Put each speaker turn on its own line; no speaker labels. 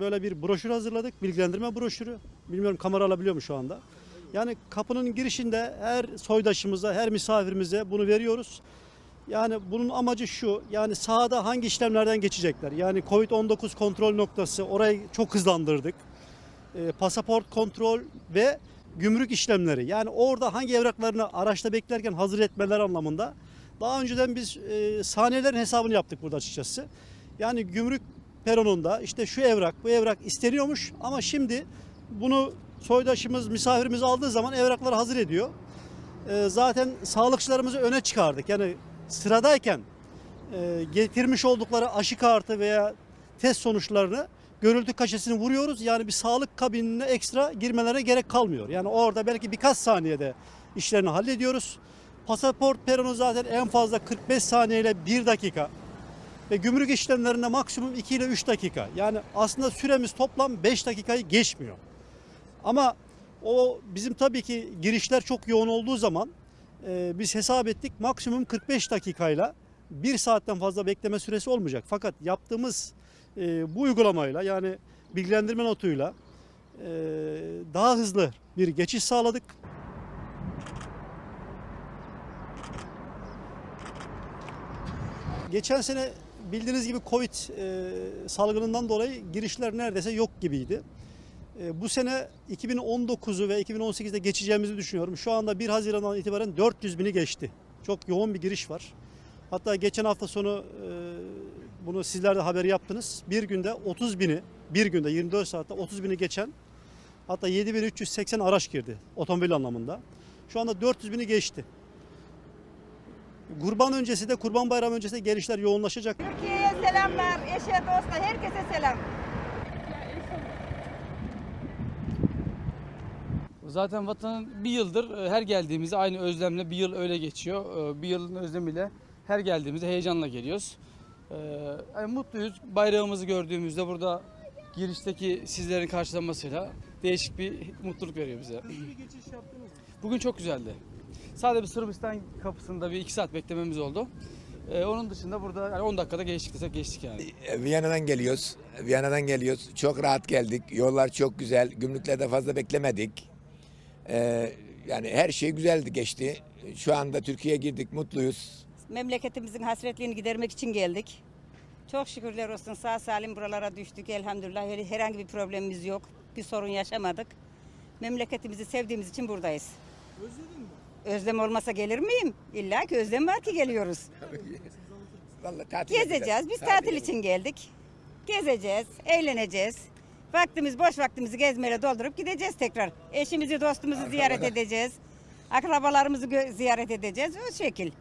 böyle bir broşür hazırladık. Bilgilendirme broşürü. Bilmiyorum kamera alabiliyor mu şu anda. Yani kapının girişinde her soydaşımıza, her misafirimize bunu veriyoruz. Yani bunun amacı şu. Yani sahada hangi işlemlerden geçecekler? Yani Covid-19 kontrol noktası orayı çok hızlandırdık. E, pasaport kontrol ve gümrük işlemleri. Yani orada hangi evraklarını araçta beklerken hazır etmeler anlamında. Daha önceden biz e, saniyelerin hesabını yaptık burada açıkçası. Yani gümrük peronunda işte şu evrak, bu evrak isteniyormuş ama şimdi bunu soydaşımız, misafirimiz aldığı zaman evrakları hazır ediyor. E, zaten sağlıkçılarımızı öne çıkardık. Yani sıradayken e, getirmiş oldukları aşı kartı veya test sonuçlarını görüntü kaşesini vuruyoruz. Yani bir sağlık kabinine ekstra girmelerine gerek kalmıyor. Yani orada belki birkaç saniyede işlerini hallediyoruz. Pasaport peronu zaten en fazla 45 saniye ile 1 dakika. Ve gümrük işlemlerinde maksimum 2 ile 3 dakika. Yani aslında süremiz toplam 5 dakikayı geçmiyor. Ama o bizim tabii ki girişler çok yoğun olduğu zaman e, biz hesap ettik maksimum 45 dakikayla 1 saatten fazla bekleme süresi olmayacak. Fakat yaptığımız e, bu uygulamayla yani bilgilendirme notuyla e, daha hızlı bir geçiş sağladık. Geçen sene bildiğiniz gibi Covid e, salgınından dolayı girişler neredeyse yok gibiydi. E, bu sene 2019'u ve 2018'de geçeceğimizi düşünüyorum. Şu anda 1 Haziran'dan itibaren 400 bini geçti. Çok yoğun bir giriş var. Hatta geçen hafta sonu e, bunu sizler de haberi yaptınız. Bir günde 30 bini, bir günde 24 saatte 30 bini geçen hatta 7380 araç girdi otomobil anlamında. Şu anda 400 bini geçti. Kurban öncesi de Kurban Bayramı öncesi de gelişler yoğunlaşacak.
Türkiye'ye selamlar, eşe dosta herkese selam.
Zaten vatanın bir yıldır e, her geldiğimizde aynı özlemle bir yıl öyle geçiyor. E, Bir yılın özlemiyle her geldiğimizde heyecanla geliyoruz. E, Yani mutluyuz. Bayrağımızı gördüğümüzde burada girişteki sizlerin karşılamasıyla değişik bir mutluluk veriyor bize. Bugün çok güzeldi. Sadece bir Sırbistan kapısında bir iki saat beklememiz oldu. E, onun dışında burada yani 10 dakikada geçtik desek geçtik yani.
E, Viyana'dan geliyoruz. Viyana'dan geliyoruz. Çok rahat geldik. Yollar çok güzel. Gümrüklerde fazla beklemedik. Ee, yani her şey güzeldi geçti. Şu anda Türkiye'ye girdik. Mutluyuz.
Memleketimizin hasretliğini gidermek için geldik. Çok şükürler olsun sağ salim buralara düştük elhamdülillah. Her- Herhangi bir problemimiz yok. Bir sorun yaşamadık. Memleketimizi sevdiğimiz için buradayız. Özledin? Özlem olmasa gelir miyim? İlla ki özlem var ki geliyoruz.
Vallahi tatil
Gezeceğiz. Biz tatil için geldik. Gezeceğiz, eğleneceğiz. Vaktimiz boş vaktimizi gezmeyle doldurup gideceğiz tekrar. Eşimizi, dostumuzu ziyaret edeceğiz. Akrabalarımızı gö- ziyaret edeceğiz. O şekil.